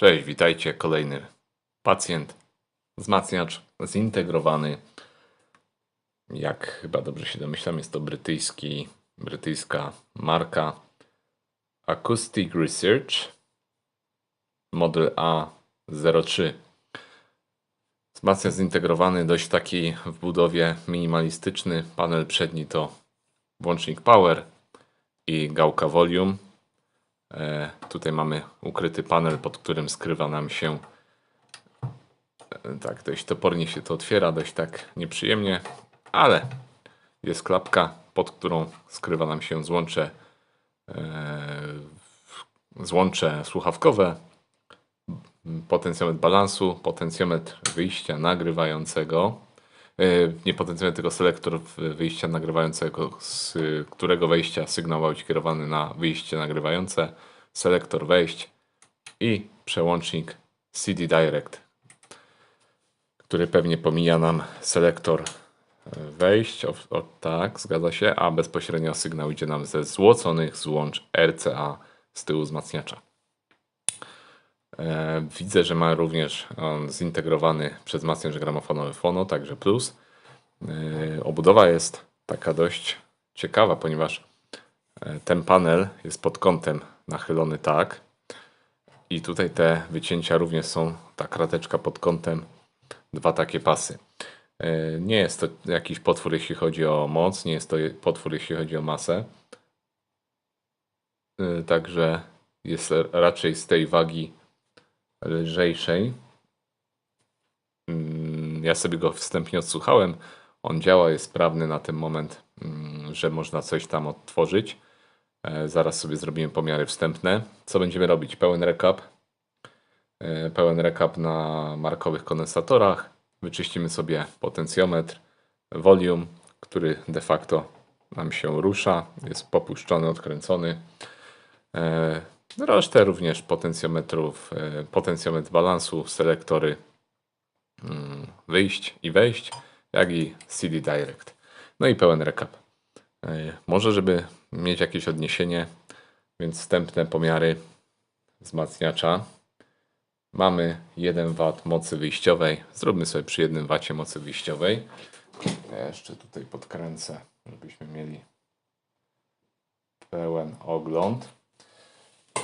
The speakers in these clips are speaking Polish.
Cześć, witajcie. Kolejny pacjent, wzmacniacz zintegrowany. Jak chyba dobrze się domyślam, jest to brytyjski, brytyjska marka Acoustic Research model A03. Wzmacniacz zintegrowany, dość taki w budowie minimalistyczny. Panel przedni to włącznik power i gałka volume. Tutaj mamy ukryty panel, pod którym skrywa nam się. E, tak, dość topornie się to otwiera, dość tak nieprzyjemnie, ale jest klapka, pod którą skrywa nam się złącze, e, złącze słuchawkowe, potencjometr balansu, potencjometr wyjścia nagrywającego. E, Nie potencjometr, tylko selektor wyjścia nagrywającego, z którego wejścia sygnał ma być kierowany na wyjście nagrywające, selektor wejść i przełącznik CD Direct, który pewnie pomija nam selektor e, wejść. O, o, tak, zgadza się, a bezpośrednio sygnał idzie nam ze złoconych złącz RCA z tyłu wzmacniacza. E, Widzę, że ma również on zintegrowany przez wzmacniacz gramofonowy Fono, także plus. E, Obudowa jest taka dość ciekawa, ponieważ ten panel jest pod kątem nachylony tak. I tutaj te wycięcia również są, ta krateczka pod kątem, dwa takie pasy. E, Nie jest to jakiś potwór, jeśli chodzi o moc, nie jest to potwór, jeśli chodzi o masę. E, Także jest raczej z tej wagi lżejszej. Mm, Ja sobie go wstępnie odsłuchałem. On działa, jest sprawny na ten moment, mm, że można coś tam odtworzyć. E, Zaraz sobie zrobimy pomiary wstępne. Co będziemy robić? Pełen recap. E, Pełen recap na markowych kondensatorach. Wyczyścimy sobie potencjometr, volume, który de facto nam się rusza. Jest popuszczony, odkręcony. E, Resztę również potencjometrów, potencjometr balansu, selektory mm, wyjść i wejść, jak i CD Direct. No i pełen recap. Może, żeby mieć jakieś odniesienie, więc wstępne pomiary wzmacniacza. Mamy 1 W mocy wyjściowej. Zróbmy sobie przy 1 W mocy wyjściowej. Ja jeszcze tutaj podkręcę, żebyśmy mieli pełen ogląd.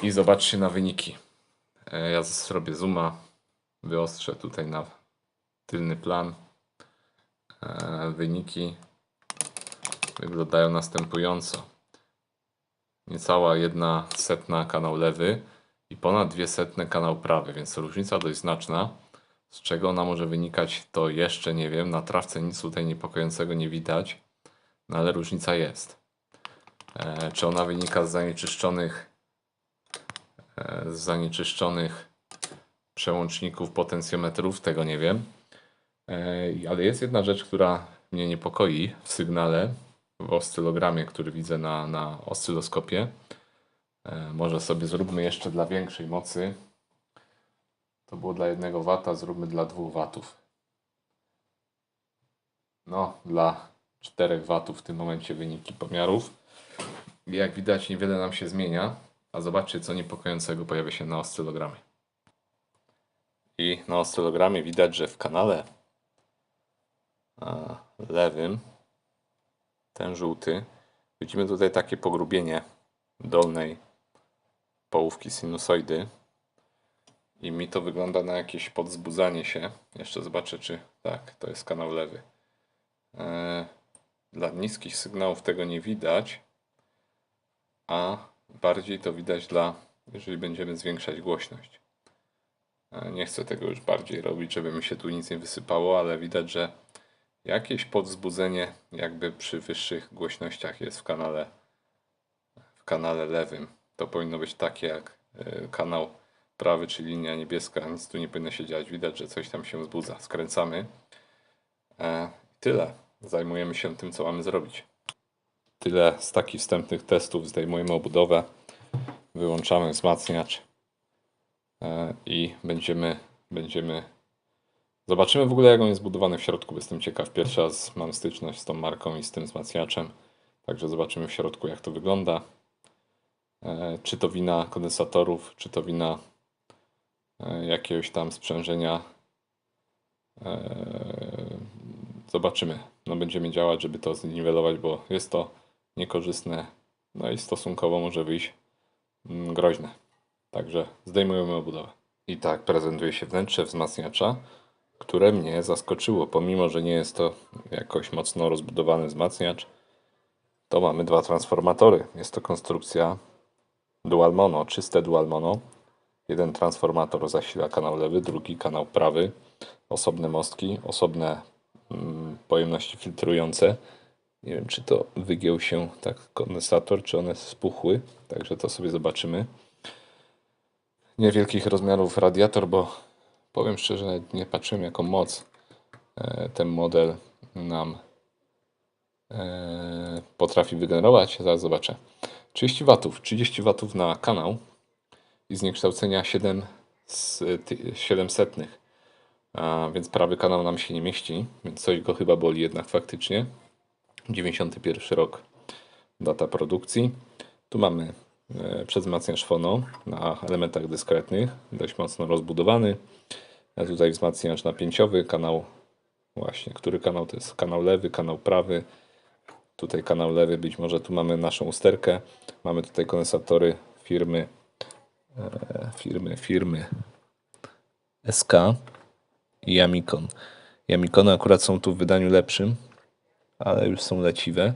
I zobaczcie na wyniki. E, Ja zrobię zooma, wyostrzę tutaj na tylny plan. E, Wyniki wyglądają następująco. Niecała jedna setna kanał lewy i ponad dwie setne kanał prawy, więc różnica dość znaczna. Z czego ona może wynikać, to jeszcze nie wiem. Na trawce nic tutaj niepokojącego nie widać, no ale różnica jest. E, Czy ona wynika z zanieczyszczonych e, z zanieczyszczonych przełączników potencjometrów, tego nie wiem. E, Ale jest jedna rzecz, która mnie niepokoi w sygnale, w oscylogramie, który widzę na, na oscyloskopie. E, Może sobie zróbmy jeszcze dla większej mocy. To było dla 1 W, zróbmy dla 2 W. No, dla 4 W w tym momencie wyniki pomiarów. Jak widać, niewiele nam się zmienia. A zobaczcie, co niepokojącego pojawia się na oscylogramie. I na oscylogramie widać, że w kanale a, lewym, ten żółty, widzimy tutaj takie pogrubienie dolnej połówki sinusoidy. I mi to wygląda na jakieś podzbudzanie się. Jeszcze zobaczę, czy tak, to jest kanał lewy. E, Dla niskich sygnałów tego nie widać, a bardziej to widać dla, jeżeli będziemy zwiększać głośność. E, Nie chcę tego już bardziej robić, żeby mi się tu nic nie wysypało, ale widać, że jakieś podwzbudzenie jakby przy wyższych głośnościach jest w kanale w kanale lewym. To powinno być takie jak e, kanał prawy, czyli linia niebieska. Nic tu nie powinno się dziać. Widać, że coś tam się wzbudza. Skręcamy. E, Tyle. Zajmujemy się tym, co mamy zrobić. Tyle z takich wstępnych testów. Zdejmujemy obudowę, wyłączamy wzmacniacz e, i będziemy, będziemy. Zobaczymy w ogóle, jak on jest zbudowany w środku. Jestem ciekaw. Pierwszy raz mam styczność z tą marką i z tym wzmacniaczem. Także zobaczymy w środku, jak to wygląda. E, Czy to wina kondensatorów, czy to wina e, jakiegoś tam sprzężenia. E, Zobaczymy. No będziemy działać, żeby to zniwelować, bo jest to niekorzystne. No i stosunkowo może wyjść mm, groźne. Także zdejmujemy obudowę. I tak prezentuje się wnętrze wzmacniacza, które mnie zaskoczyło. Pomimo, że nie jest to jakoś mocno rozbudowany wzmacniacz, to mamy dwa transformatory. Jest to konstrukcja dual mono, czyste dual mono. Jeden transformator zasila kanał lewy, drugi kanał prawy. Osobne mostki, osobne mm, pojemności filtrujące. Nie wiem, czy to wygiął się tak kondensator, czy one spuchły. Także to sobie zobaczymy. Niewielkich rozmiarów radiator, bo powiem szczerze, nie patrzyłem jaką moc e, ten model nam e, potrafi wygenerować. Zaraz zobaczę. 30 watów, 30 watów na kanał i zniekształcenia 7 z ty- 700. A, więc prawy kanał nam się nie mieści, więc coś go chyba boli jednak faktycznie. 91 rok data produkcji. Tu mamy e, przewzmacniacz fono na elementach dyskretnych, dość mocno rozbudowany. Tutaj wzmacniacz napięciowy, kanał właśnie, który kanał to jest kanał lewy, kanał prawy. Tutaj kanał lewy, być może tu mamy naszą usterkę. Mamy tutaj kondensatory firmy e, firmy, firmy SK i Yamikon. Yamikony akurat są tu w wydaniu lepszym, ale już są leciwe.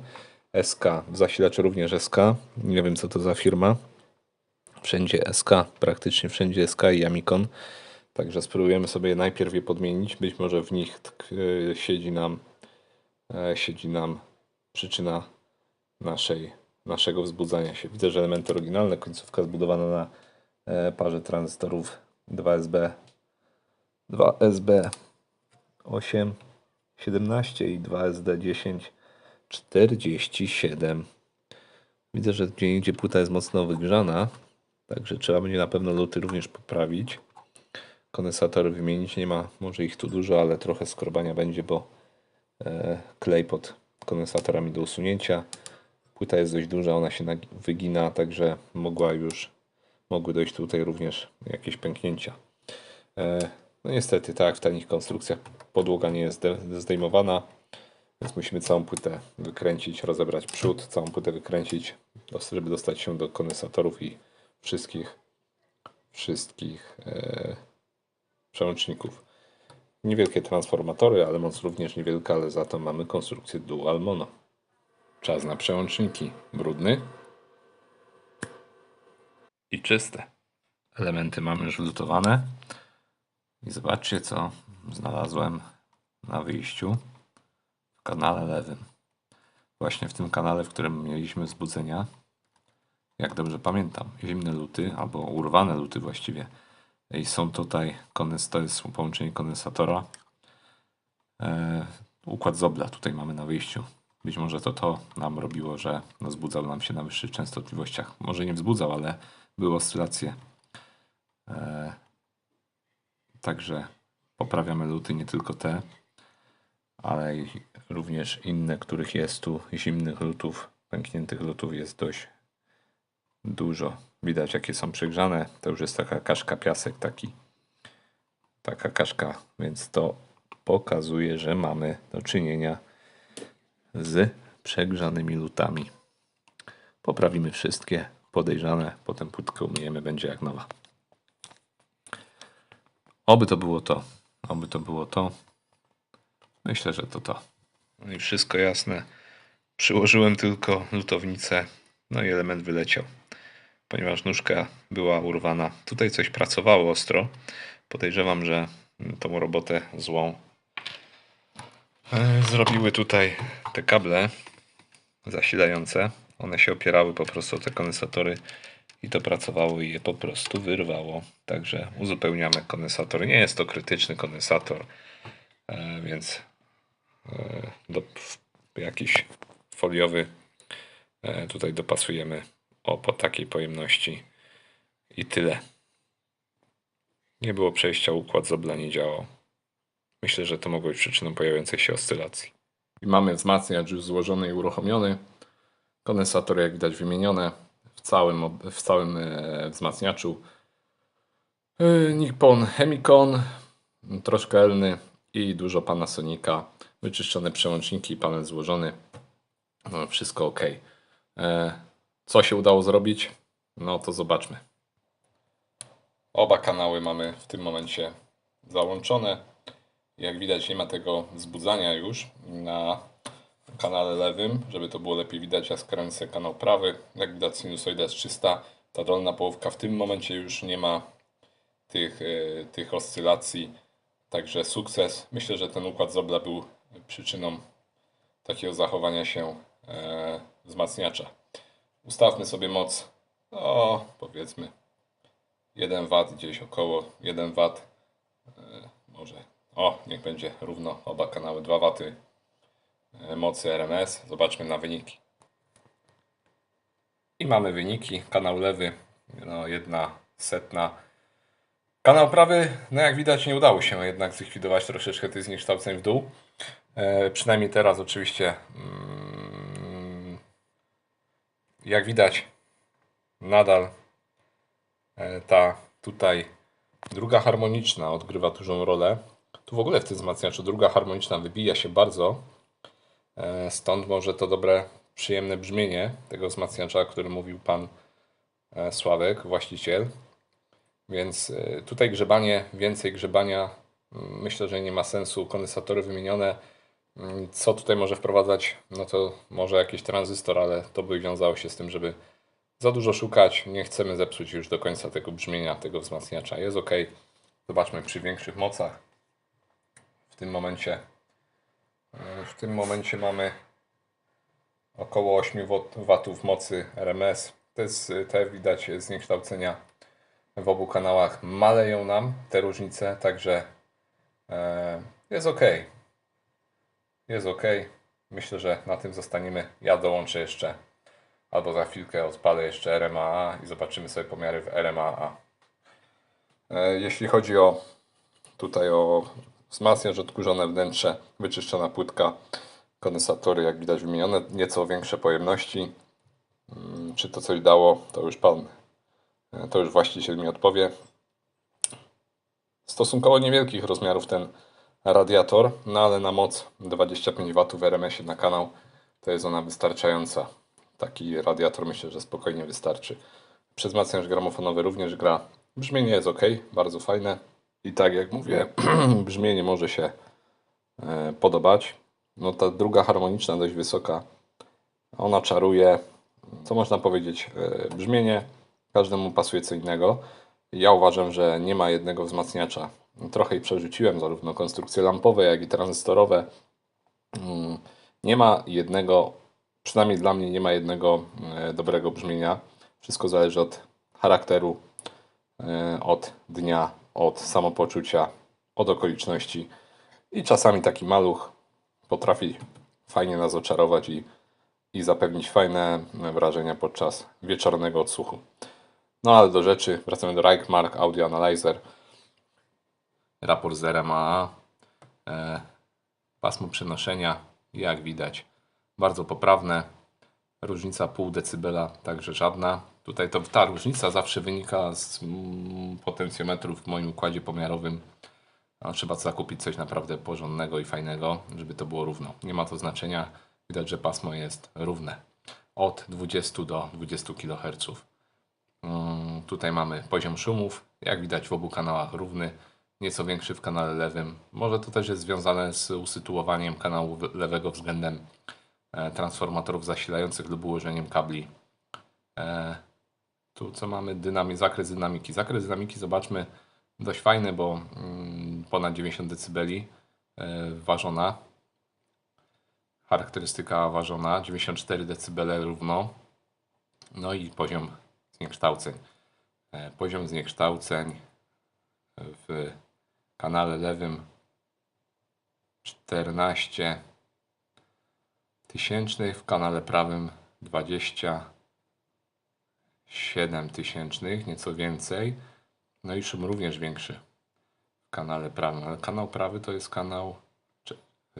SK, zasilacz również SK. Nie wiem co to za firma. Wszędzie SK, praktycznie wszędzie SK i Yamikon. Także spróbujemy sobie najpierw je podmienić. Być może w nich tkw- siedzi nam, e, siedzi nam przyczyna naszej, naszego wzbudzania się. Widzę, że elementy oryginalne, końcówka zbudowana na e, parze tranzystorów 2SB 2SB 8 17 i 2SD 10 47. Widzę, że gdzie indziej płyta jest mocno wygrzana, także trzeba będzie na pewno luty również poprawić. Kondensatory wymienić, nie ma może ich tu dużo, ale trochę skrobania będzie, bo e, klej pod kondensatorami do usunięcia. Płyta jest dość duża, ona się wygina, także mogła już, mogły dojść tutaj również jakieś pęknięcia. E, No niestety, tak w tanich konstrukcjach podłoga nie jest zde- zdejmowana, więc musimy całą płytę wykręcić, rozebrać przód, całą płytę wykręcić, żeby dostać się do kondensatorów i wszystkich wszystkich e, przełączników. Niewielkie transformatory, ale moc również niewielka, ale za to mamy konstrukcję dual mono. Czas na przełączniki. Brudny i czyste. Elementy mamy już wlutowane. I zobaczcie, co znalazłem na wyjściu w kanale lewym. Właśnie w tym kanale, w którym mieliśmy wzbudzenia. Jak dobrze pamiętam, zimne luty, albo urwane luty właściwie. I są tutaj, kondens, to jest połączenie kondensatora. E, układ Zobla tutaj mamy na wyjściu. Być może to to nam robiło, że no, wzbudzał nam się na wyższych częstotliwościach. Może nie wzbudzał, ale były oscylacje. E, Także poprawiamy luty, nie tylko te, ale również inne, których jest tu zimnych lutów, pękniętych lutów jest dość dużo. Widać jakie są przegrzane. To już jest taka kaszka piasek taki. Taka kaszka, więc to pokazuje, że mamy do czynienia z przegrzanymi lutami. Poprawimy wszystkie podejrzane, potem płytkę umyjemy, będzie jak nowa. Oby to było to. Oby to było to. Myślę, że to to. No i wszystko jasne. Przyłożyłem tylko lutownicę, no i element wyleciał. Ponieważ nóżka była urwana. Tutaj coś pracowało ostro. Podejrzewam, że tą robotę złą e, zrobiły tutaj te kable zasilające. One się opierały po prostu o te kondensatory i to pracowało i je po prostu wyrwało. Także uzupełniamy kondensator. Nie jest to krytyczny kondensator, e, więc e, jakiś foliowy tutaj dopasujemy o po takiej pojemności i tyle. Nie było przejścia, układ Zobla nie działał. Myślę, że to mogło być przyczyną pojawiającej się oscylacji. I mamy wzmacniacz już złożony i uruchomiony. Kondensatory, jak e, e, widać, wymienione w całym, w całym e, wzmacniaczu. Yy, Nippon Hemicon, troszkę Elny i dużo Panasonica. Wyczyszczone przełączniki, panel złożony. No, wszystko ok. Co się udało zrobić? No to zobaczmy. Oba kanały mamy w tym momencie załączone. Jak widać nie ma tego wzbudzania już na kanale lewym, żeby to było lepiej widać, ja skręcę kanał prawy. Jak widać sinusoida jest czysta, ta dolna połówka w tym momencie już nie ma tych, e, tych oscylacji, także sukces. Myślę, że ten układ Zobla był przyczyną takiego zachowania się e, wzmacniacza. Ustawmy sobie moc, o powiedzmy 1 W, gdzieś około 1 W, e, może, o niech będzie równo oba kanały 2 W e, mocy RMS. Zobaczmy na wyniki. I mamy wyniki. Kanał lewy, no jedna setna. Kanał prawy, no jak widać nie udało się jednak zlikwidować troszeczkę tych zniekształceń w dół. E, przynajmniej teraz oczywiście mm, jak widać nadal e, ta tutaj druga harmoniczna odgrywa dużą rolę. Tu w ogóle w tym wzmacniaczu druga harmoniczna wybija się bardzo. E, stąd może to dobre, przyjemne brzmienie tego wzmacniacza, o którym mówił pan e, Sławek, właściciel. Więc tutaj grzebanie, więcej grzebania, mm, myślę, że nie ma sensu. Kondensatory wymienione. Mm, Co tutaj może wprowadzać? No to może jakiś tranzystor, ale to by wiązało się z tym, żeby za dużo szukać. Nie chcemy zepsuć już do końca tego brzmienia, tego wzmacniacza. Jest ok. Zobaczmy przy większych mocach. W tym momencie e, w tym momencie mamy około 8 W mocy RMS. Jest, te widać zniekształcenia w obu kanałach maleją nam te różnice, także e, jest ok. Jest ok. Myślę, że na tym zostaniemy. Ja dołączę jeszcze, albo za chwilkę odpalę jeszcze RMAA i zobaczymy sobie pomiary w RMAA. E, jeśli chodzi o tutaj o wzmacniacz, odkurzone wnętrze, wyczyszczona płytka, kondensatory, jak widać wymienione, nieco większe pojemności. Mm, Czy to coś dało, to już pan, e, to już właściciel mi odpowie. Stosunkowo niewielkich rozmiarów ten radiator, no ale na moc 25 W w RMS-ie na kanał to jest ona wystarczająca. Taki radiator myślę, że spokojnie wystarczy. Przezmacniacz gramofonowy również gra. Brzmienie jest ok, bardzo fajne. I tak jak mówię, brzmienie może się e, podobać. No ta druga harmoniczna, dość wysoka, ona czaruje. Co można powiedzieć? E, Brzmienie każdemu pasuje co innego. Ja uważam, że nie ma jednego wzmacniacza. Trochę i przerzuciłem zarówno konstrukcje lampowe, jak i tranzystorowe. Mm, Nie ma jednego, przynajmniej dla mnie nie ma jednego e, dobrego brzmienia. Wszystko zależy od charakteru, e, od dnia, od samopoczucia, od okoliczności. I czasami taki maluch potrafi fajnie nas oczarować i, i zapewnić fajne wrażenia podczas wieczornego odsłuchu. No ale do rzeczy, wracamy do Reichmark Audio Analyzer. Raport z RMA. E, pasmo przenoszenia, jak widać, bardzo poprawne. Różnica pół decybela, także żadna. Tutaj to ta różnica zawsze wynika z mm, potencjometrów w moim układzie pomiarowym. Trzeba zakupić coś naprawdę porządnego i fajnego, żeby to było równo. Nie ma to znaczenia. Widać, że pasmo jest równe. Od 20 do 20 kHz. Mm, Tutaj mamy poziom szumów. Jak widać w obu kanałach równy. Nieco większy w kanale lewym. Może to też jest związane z usytuowaniem kanału lewego względem e, transformatorów zasilających lub ułożeniem kabli. E, Tu co mamy? Dynami, zakres dynamiki. Zakres dynamiki zobaczmy dość fajny, bo mm, ponad 90 dB e, ważona. Charakterystyka ważona 94 dB równo. No i poziom zniekształceń. Poziom zniekształceń w kanale lewym 14 tysięcznych, w kanale prawym 27 tysięcznych, nieco więcej. No i szum również większy w kanale prawym, ale kanał prawy to jest kanał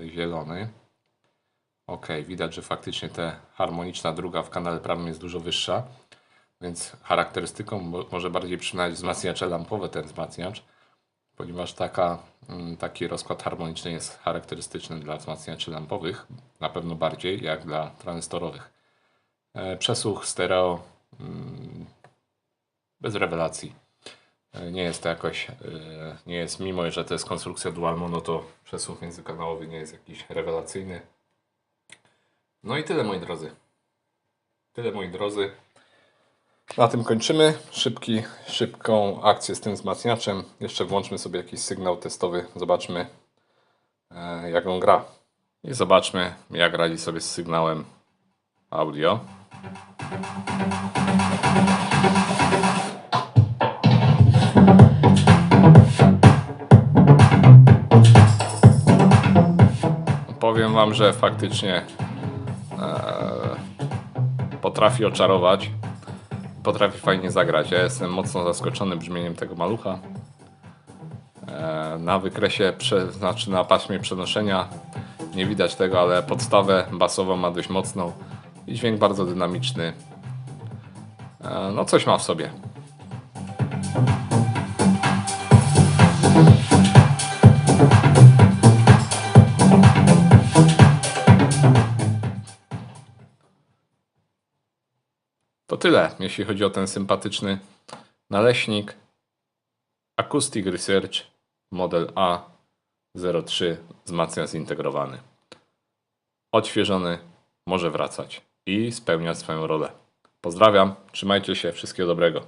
zielony. Ok, widać, że faktycznie ta harmoniczna druga w kanale prawym jest dużo wyższa. Więc charakterystyką mo- może bardziej przynaleźć wzmacniacze lampowe ten wzmacniacz, ponieważ taka, mm, taki rozkład harmoniczny jest charakterystyczny dla wzmacniaczy lampowych, na pewno bardziej jak dla tranzystorowych. E, Przesłuch stereo mm, bez rewelacji. E, Nie jest to jakoś, e, nie jest, mimo że to jest konstrukcja dual mono, to przesłuch międzykanałowy nie jest jakiś rewelacyjny. No i tyle moi drodzy. Tyle moi drodzy. Na tym kończymy. Szybki, szybką akcję z tym wzmacniaczem. Jeszcze włączmy sobie jakiś sygnał testowy. Zobaczmy e, jak on gra. I zobaczmy jak radzi sobie z sygnałem audio. Powiem Wam, że faktycznie e, potrafi oczarować. Potrafi fajnie zagrać. Ja jestem mocno zaskoczony brzmieniem tego malucha. E, na wykresie, znaczy na paśmie przenoszenia nie widać tego, ale podstawę basową ma dość mocną i dźwięk bardzo dynamiczny. E, no coś ma w sobie. Tyle, jeśli chodzi o ten sympatyczny naleśnik. Acoustic Research model A03 wzmacnia zintegrowany. Odświeżony, może wracać i spełniać swoją rolę. Pozdrawiam, trzymajcie się, wszystkiego dobrego.